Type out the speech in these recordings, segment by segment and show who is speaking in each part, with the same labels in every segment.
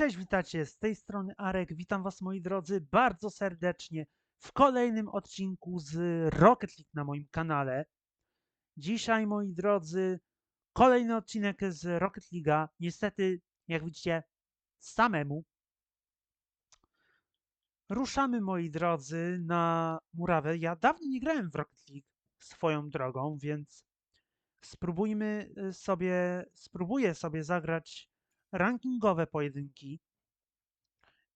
Speaker 1: Cześć, witajcie, z tej strony Arek. Witam Was, moi drodzy, bardzo serdecznie w kolejnym odcinku z Rocket League na moim kanale. Dzisiaj, moi drodzy, kolejny odcinek z Rocket League'a. Niestety, jak widzicie, samemu. Ruszamy, moi drodzy, na murawę. Ja dawno nie grałem w Rocket League swoją drogą, więc spróbujmy y, sobie, spróbuję sobie zagrać rankingowe pojedynki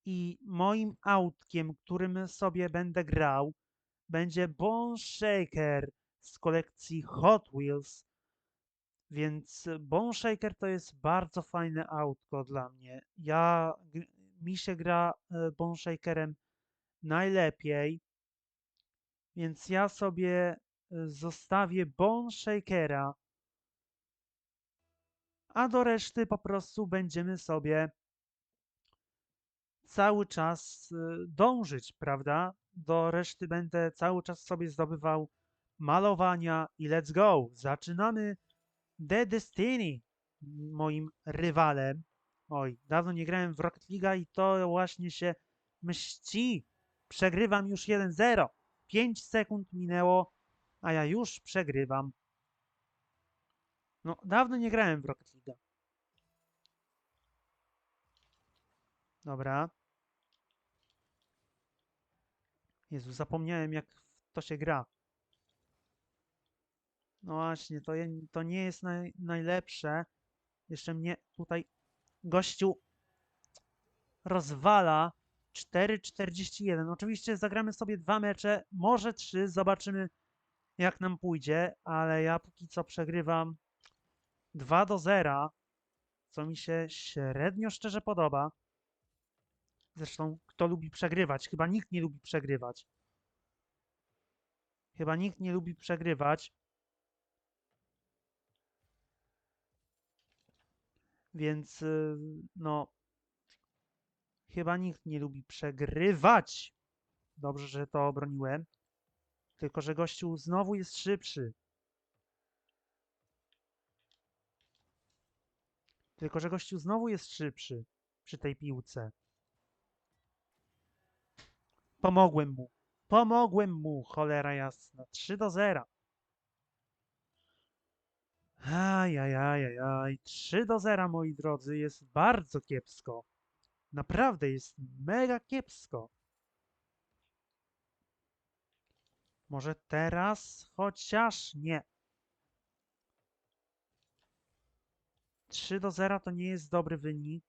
Speaker 1: i moim autkiem, którym sobie będę grał, będzie Bone Shaker z kolekcji Hot Wheels. Więc Bone Shaker to jest bardzo fajne autko dla mnie. Ja, mi się gra e, Bone Shakerem najlepiej, więc ja sobie e, zostawię Bone Shakera a do reszty po prostu będziemy sobie cały czas y, dążyć, prawda? Do reszty będę cały czas sobie zdobywał malowania i let's go. Zaczynamy The Destiny, moim rywalem. Oj, dawno nie grałem w Rocket League'a i to właśnie się mści. Przegrywam już 1-0. 5 sekund minęło, a ja już przegrywam. No, dawno nie grałem w Rocket League. Dobra. Jezu, zapomniałem jak to się gra. No właśnie, to, je, to nie jest naj, najlepsze. Jeszcze mnie tutaj gościu rozwala. 4,41. Oczywiście zagramy sobie dwa mecze, może trzy, zobaczymy jak nam pójdzie, ale ja póki co przegrywam 2 do 0, co mi się średnio szczerze podoba. Zresztą, kto lubi przegrywać? Chyba nikt nie lubi przegrywać. Chyba nikt nie lubi przegrywać. Więc, y, no, chyba nikt nie lubi przegrywać. Dobrze, że to obroniłem. Tylko, że gościu znowu jest szybszy. Tylko, że gościu znowu jest szybszy przy tej piłce. Pomogłem mu. Pomogłem mu, cholera jasna. 3 do 0. Ajajajajaj. 3 do 0, moi drodzy, jest bardzo kiepsko. Naprawdę jest mega kiepsko. Może teraz? Chociaż nie. 3 do 0 to nie jest dobry wynik.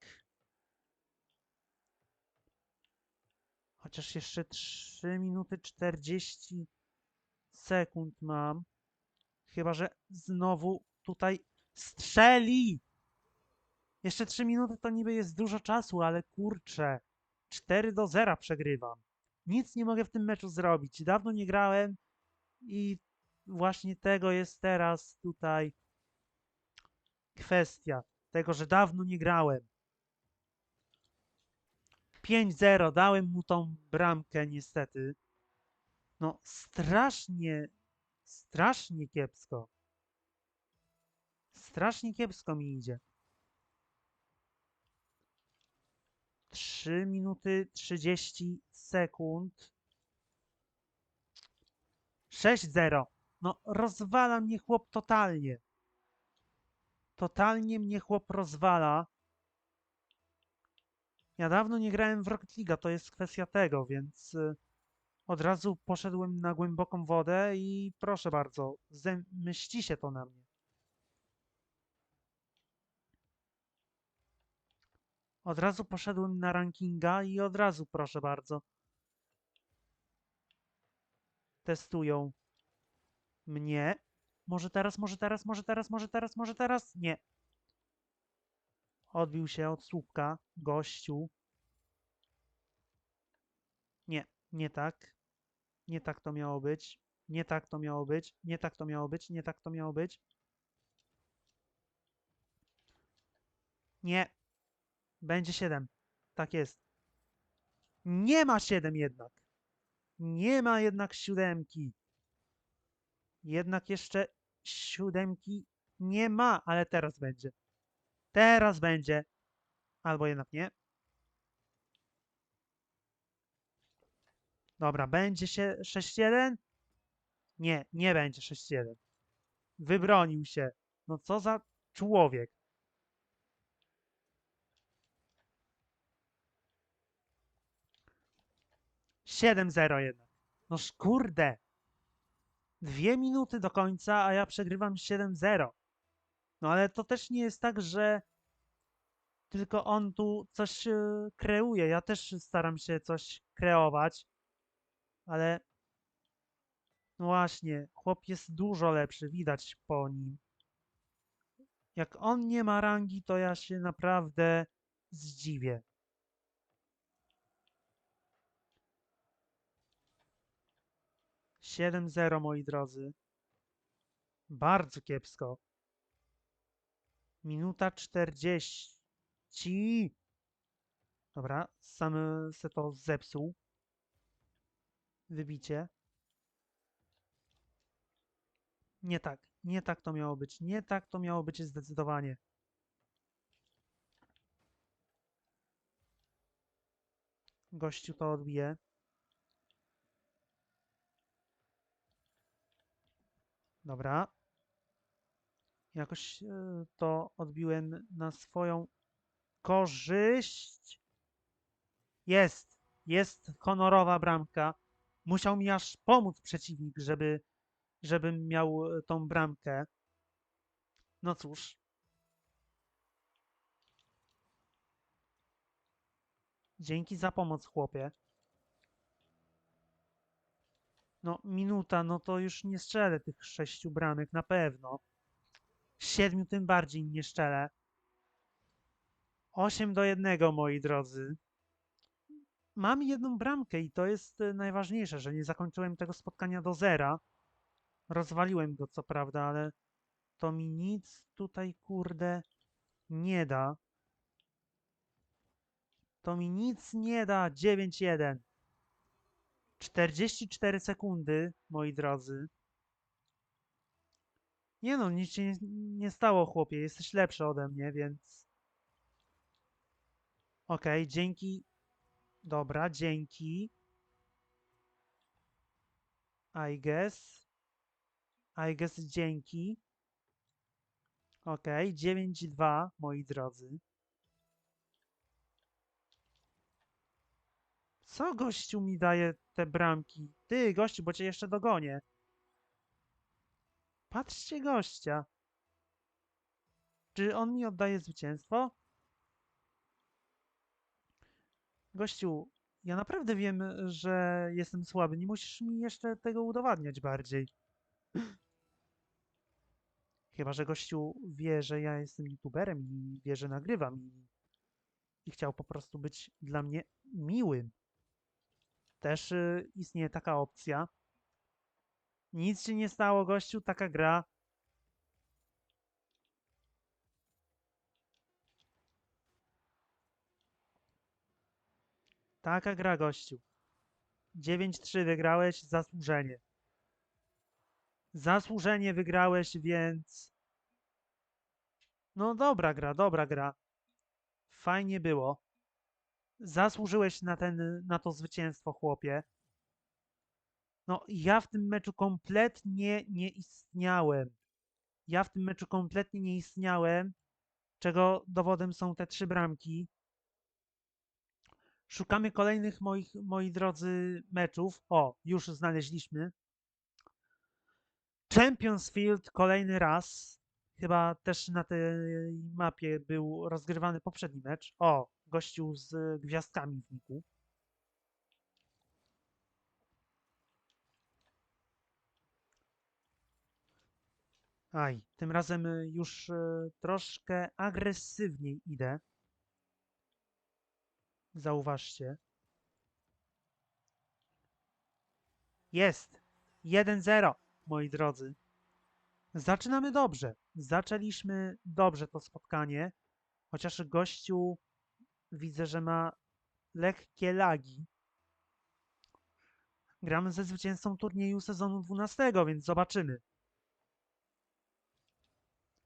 Speaker 1: Chociaż jeszcze 3 minuty 40 sekund mam. Chyba, że znowu tutaj strzeli! Jeszcze 3 minuty to niby jest dużo czasu, ale kurczę. 4 do 0 przegrywam. Nic nie mogę w tym meczu zrobić. Dawno nie grałem i właśnie tego jest teraz tutaj kwestia tego, że dawno nie grałem. 5-0, dałem mu tą bramkę niestety. No strasznie, strasznie kiepsko. Strasznie kiepsko mi idzie. 3 minuty 30 sekund. 6-0. No rozwala mnie chłop totalnie. Totalnie mnie chłop rozwala. Ja dawno nie grałem w Rocket League, to jest kwestia tego, więc y, od razu poszedłem na głęboką wodę i proszę bardzo, zemści się to na mnie. Od razu poszedłem na rankinga i od razu, proszę bardzo, testują mnie. Może teraz, może teraz, może teraz, może teraz, może teraz? Nie. Odbił się od słupka gościu. Nie, nie tak. Nie tak to miało być. Nie tak to miało być. Nie tak to miało być. Nie tak to miało być. Nie. Będzie 7. Tak jest. Nie ma 7 jednak. Nie ma jednak siódemki. Jednak jeszcze siódemki nie ma, ale teraz będzie. Teraz będzie. Albo jednak nie. Dobra, będzie się 6-1? Nie, nie będzie 6-1. Wybronił się. No co za człowiek. Siedem zero jednak. No kurde. Dwie minuty do końca, a ja przegrywam 7-0. No ale to też nie jest tak, że tylko on tu coś e, kreuje. Ja też staram się coś kreować, ale no właśnie, chłop jest dużo lepszy, widać po nim. Jak on nie ma rangi, to ja się naprawdę zdziwię. Siedem zero, moi drodzy. Bardzo kiepsko. Minuta czterdzieści. Dobra, sam se to zepsuł. Wybicie. Nie tak, nie tak to miało być, nie tak to miało być zdecydowanie. Gościu to odbije. Dobra. Jakoś e, to odbiłem na swoją korzyść. Jest, jest honorowa bramka. Musiał mi aż pomóc przeciwnik, żeby żebym miał e, tą bramkę. No cóż. Dzięki za pomoc, chłopie. No, minuta, no to już nie strzelę tych sześciu bramek, na pewno. Siedmiu tym bardziej nie strzelę. 8 do jednego, moi drodzy. Mam jedną bramkę i to jest e, najważniejsze, że nie zakończyłem tego spotkania do zera. Rozwaliłem go co prawda, ale to mi nic tutaj kurde nie da. To mi nic nie da. 9-1. 44 sekundy, moi drodzy. Nie no, nic się nie, nie stało, chłopie. Jesteś lepszy ode mnie, więc... Okej, okay, dzięki. Dobra, dzięki. I guess. I guess dzięki. Ok, 9-2, moi drodzy. Co gościu mi daje te bramki? Ty, gościu, bo cię jeszcze dogonię. Patrzcie gościa. Czy on mi oddaje zwycięstwo? Gościu, ja naprawdę wiem, że jestem słaby. Nie musisz mi jeszcze tego udowadniać bardziej. Chyba, że gościu wie, że ja jestem youtuberem i wie, że nagrywam i, i chciał po prostu być dla mnie miłym. Też y, istnieje taka opcja. Nic się nie stało, gościu, taka gra. Taka gra, gościu. 9-3 wygrałeś, zasłużenie. Zasłużenie wygrałeś, więc... No dobra gra, dobra gra. Fajnie było. Zasłużyłeś na, ten, na to zwycięstwo, chłopie. No, ja w tym meczu kompletnie nie istniałem. Ja w tym meczu kompletnie nie istniałem, czego dowodem są te trzy bramki. Szukamy kolejnych moich, moi drodzy, meczów. O, już znaleźliśmy. Champions Field kolejny raz. Chyba też na tej mapie był rozgrywany poprzedni mecz. O, gościu z gwiazdkami w niku. Aj, tym razem już e, troszkę agresywniej idę. Zauważcie. Jest! 1-0 moi drodzy. Zaczynamy dobrze. Zaczęliśmy dobrze to spotkanie, chociaż gościu widzę, że ma lekkie lagi. Gramy ze zwycięzcą turnieju sezonu 12, więc zobaczymy.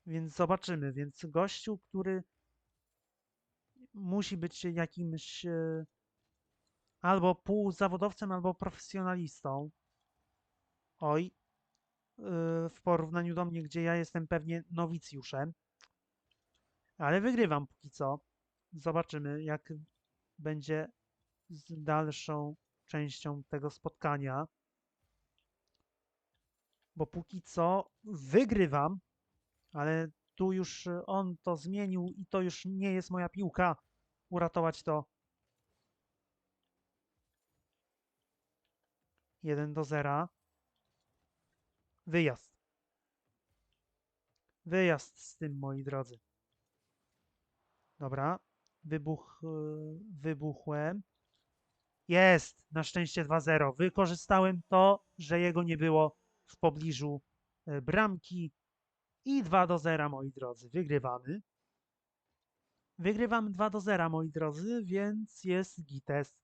Speaker 1: Więc zobaczymy. Więc gościu, który musi być jakimś e, albo półzawodowcem, albo profesjonalistą. Oj, yy, w porównaniu do mnie, gdzie ja jestem pewnie nowicjuszem. Ale wygrywam póki co. Zobaczymy, jak będzie z dalszą częścią tego spotkania. Bo póki co wygrywam, ale tu już on to zmienił i to już nie jest moja piłka. Uratować to. 1 do 0. Wyjazd. Wyjazd z tym, moi drodzy. Dobra. Wybuch, wybuchłem. Jest! Na szczęście 2-0. Wykorzystałem to, że jego nie było w pobliżu y, bramki. I 2 do 0, moi drodzy. Wygrywamy. Wygrywamy 2 do 0, moi drodzy, więc jest gites.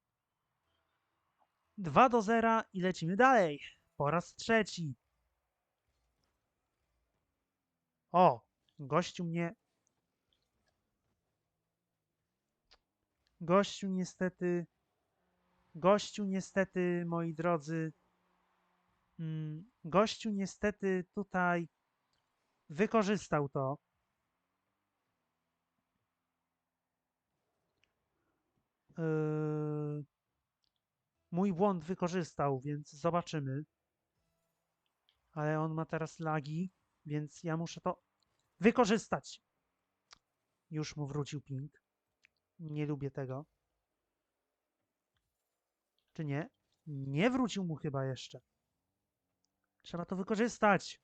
Speaker 1: 2 do 0 i lecimy dalej. Po raz trzeci. O, gościu mnie. Gościu niestety. Gościu niestety, moi drodzy. mm, Gościu niestety tutaj wykorzystał to. Yy, mój błąd wykorzystał, więc zobaczymy. Ale on ma teraz lagi, więc ja muszę to wykorzystać. Już mu wrócił ping. Nie lubię tego. Czy nie? Nie wrócił mu chyba jeszcze. Trzeba to wykorzystać.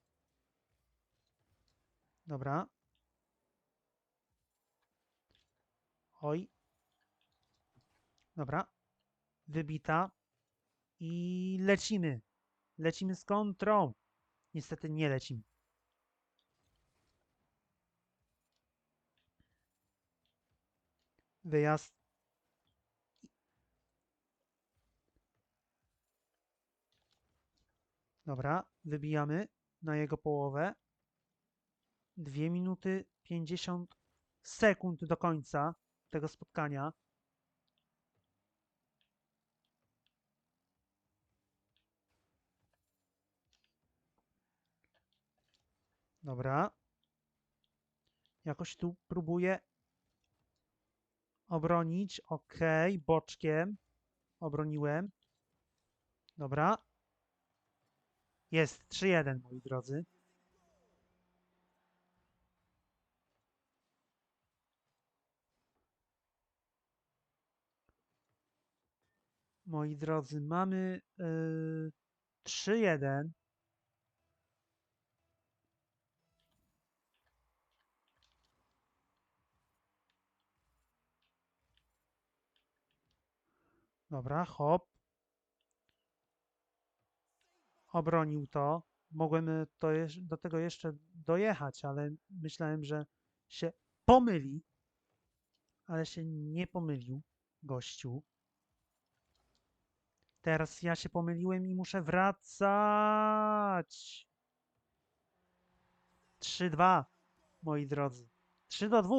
Speaker 1: Dobra. Oj. Dobra. Wybita. I lecimy. Lecimy z kontrą. Niestety nie lecimy. Wyjazd. Dobra, wybijamy na jego połowę. 2 minuty 50 sekund do końca tego spotkania. Dobra. Jakoś tu próbuję obronić. Ok, boczkiem. Obroniłem. Dobra. Jest 3-1, moi drodzy. Moi drodzy, mamy yy, 3-1. Dobra, hop. Obronił to. Mogłem y, to do tego jeszcze dojechać, ale myślałem, że się pomyli. Ale się nie pomylił, gościu. Teraz ja się pomyliłem i muszę wracać. 3-2, moi drodzy. 3 do 2.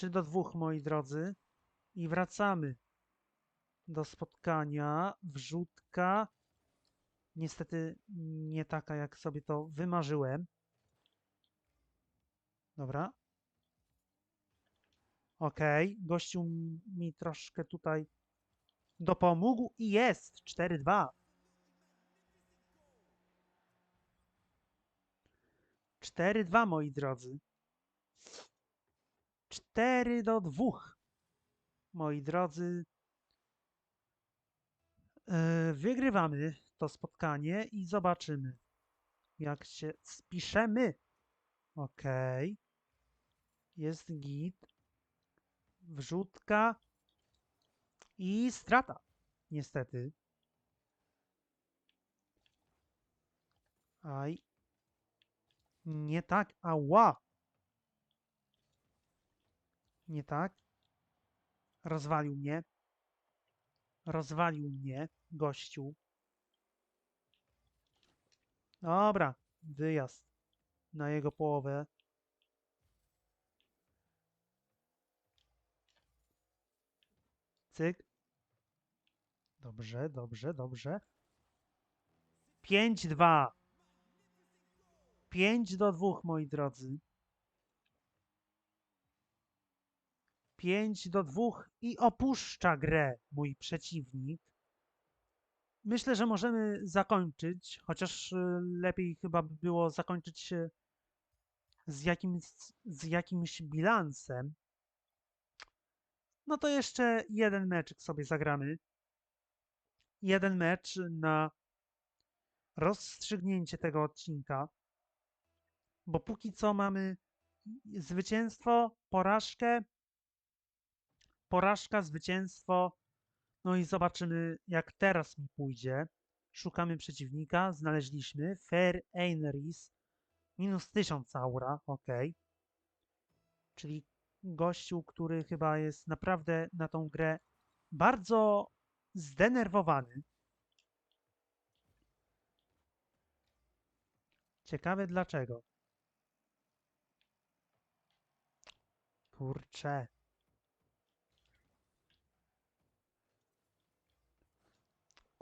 Speaker 1: Trzy do dwóch, moi drodzy. I wracamy do spotkania. Wrzutka. Niestety nie taka, jak sobie to wymarzyłem. Dobra. Okej, gościu mi troszkę tutaj dopomógł i jest 4-2. 4-2, moi drodzy. 4 do 2. Moi drodzy, e, wygrywamy to spotkanie i zobaczymy, jak się spiszemy. Ok. Jest git. Wrzutka i strata. Niestety. Aj. Nie tak. Ała. Nie tak. Rozwalił mnie. Rozwalił mnie, gościu. Dobra, wyjazd na jego połowę. Cyk. Dobrze, dobrze, dobrze. 5-2. 5 do 2, moi drodzy. 5 do 2 i opuszcza grę mój przeciwnik. Myślę, że możemy zakończyć, chociaż y, lepiej chyba by było zakończyć z jakimś, z jakimś bilansem. No to jeszcze jeden meczyk sobie zagramy. Jeden mecz na rozstrzygnięcie tego odcinka. Bo póki co mamy zwycięstwo, porażkę, porażka, zwycięstwo. No i zobaczymy, jak teraz mi pójdzie. Szukamy przeciwnika, znaleźliśmy. Fair Einris, minus 1000 aura, ok. Czyli gościu, który chyba jest naprawdę na tą grę bardzo zdenerwowany. Ciekawe dlaczego. Kurczę.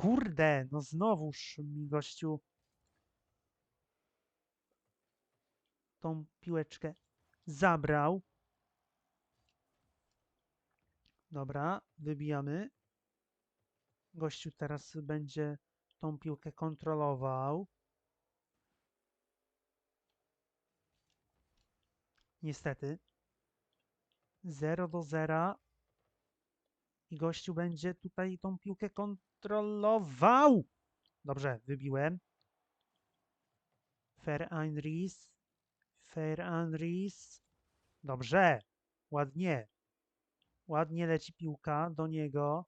Speaker 1: Kurde, no znowuż mi gościu tą piłeczkę zabrał. Dobra, wybijamy. Gościu teraz będzie tą piłkę kontrolował. Niestety. 0 do 0. I gościu będzie tutaj tą piłkę kontrolował. Dobrze, wybiłem. Fair Einris. Fair Einris. Dobrze. Ładnie. Ładnie leci piłka do niego.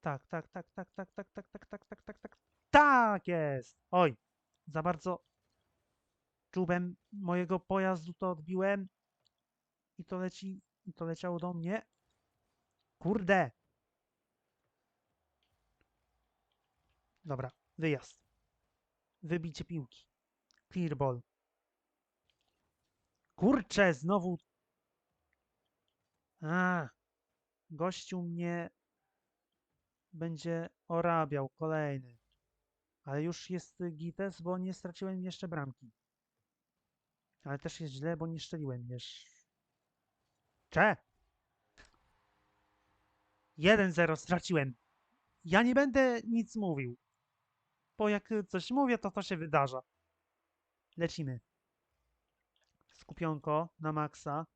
Speaker 1: Tak, tak, tak, tak, tak, tak, tak, tak, tak, tak, tak, tak. Tak jest! Oj, za bardzo czubem mojego pojazdu to odbiłem i to leci, i to leciało do mnie. Kurde! Dobra, wyjazd. Wybicie piłki. Clear ball. Kurczę, znowu. A, gościu mnie będzie orabiał kolejny. Ale już jest gites, bo nie straciłem jeszcze bramki. Ale też jest źle, bo nie szczeliłem jeszcze. Cze! 1-0 straciłem. Ja nie będę nic mówił. Bo jak coś mówię, to to się wydarza. Lecimy. Skupionko na maksa.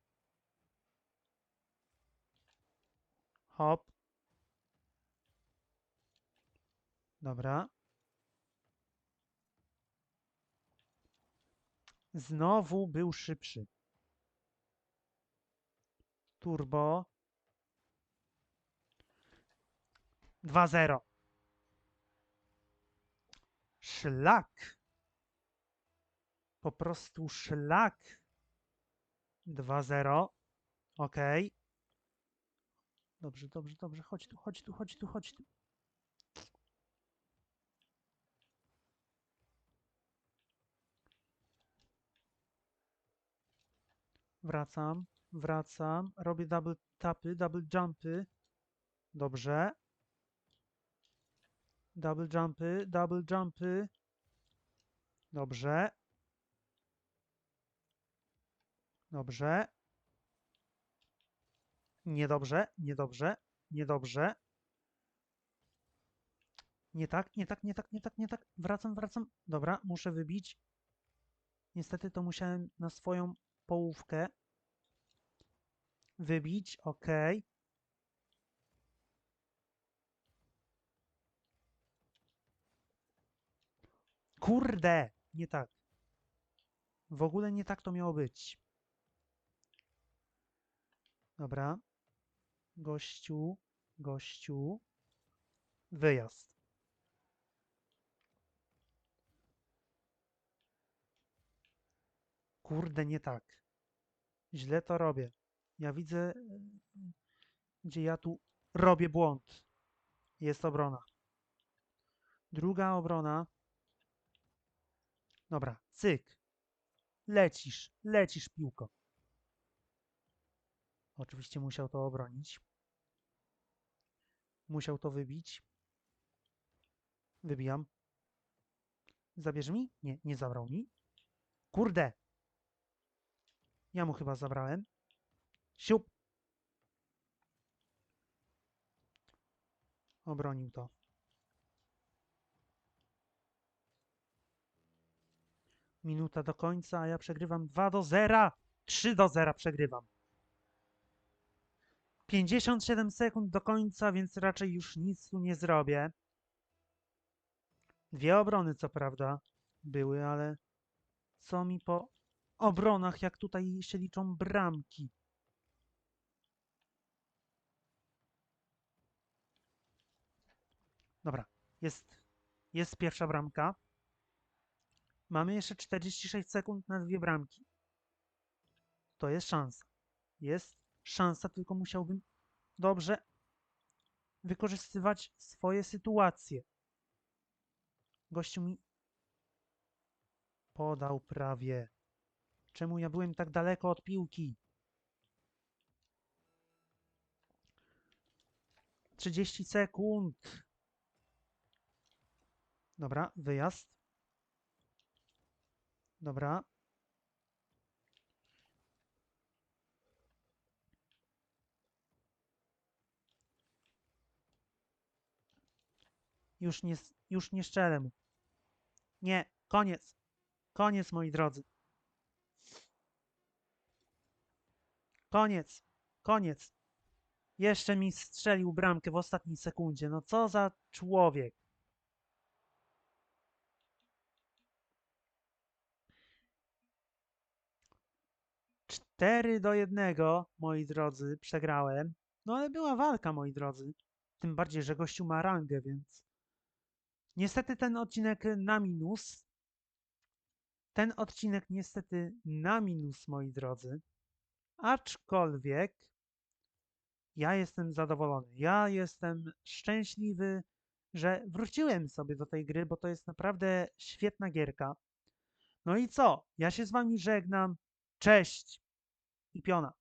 Speaker 1: Hop. Dobra. Znowu był szybszy. Turbo. 2-0. Szlak. Po prostu szlak. 2-0. Ok. Dobrze, dobrze, dobrze. Chodź tu, chodź tu, chodź tu, chodź tu. Wracam, wracam. Robię double tapy, double jumpy. Dobrze. Double jumpy, double jumpy. Dobrze. Dobrze. Niedobrze, niedobrze, niedobrze. Nie tak, nie tak, nie tak, nie tak, nie tak. Wracam, wracam. Dobra, muszę wybić. Niestety to musiałem na swoją połówkę wybić. Ok. Kurde! Nie tak. W ogóle nie tak to miało być. Dobra. Gościu, gościu. Wyjazd. Kurde, nie tak. Źle to robię. Ja widzę, gdzie ja tu robię błąd. Jest obrona. Druga obrona. Dobra, cyk. Lecisz, lecisz piłko. Oczywiście musiał to obronić. Musiał to wybić. Wybijam. Zabierz mi? Nie, nie zabrał mi. Kurde! Ja mu chyba zabrałem. Siup! Obronił to. Minuta do końca, a ja przegrywam 2 do 0. 3 do 0 przegrywam. 57 sekund do końca, więc raczej już nic tu nie zrobię. Dwie obrony, co prawda, były, ale co mi po obronach, jak tutaj się liczą bramki? Dobra, jest, jest pierwsza bramka. Mamy jeszcze 46 sekund na dwie bramki. To jest szansa. Jest szansa, tylko musiałbym dobrze wykorzystywać swoje sytuacje. Gościu mi podał prawie. Czemu ja byłem tak daleko od piłki? 30 sekund. Dobra, wyjazd. Dobra. Już nie, już nie szczelę mu. Nie, koniec. Koniec, moi drodzy. Koniec. Koniec. Jeszcze mi strzelił bramkę w ostatniej sekundzie. No co za człowiek. Cztery do jednego, moi drodzy, przegrałem. No ale była walka, moi drodzy. Tym bardziej, że gościu ma rangę, więc... Niestety ten odcinek na minus. Ten odcinek niestety na minus, moi drodzy. Aczkolwiek ja jestem zadowolony. Ja jestem szczęśliwy, że wróciłem sobie do tej gry, bo to jest naprawdę świetna gierka. No i co? Ja się z wami żegnam. Cześć i piona.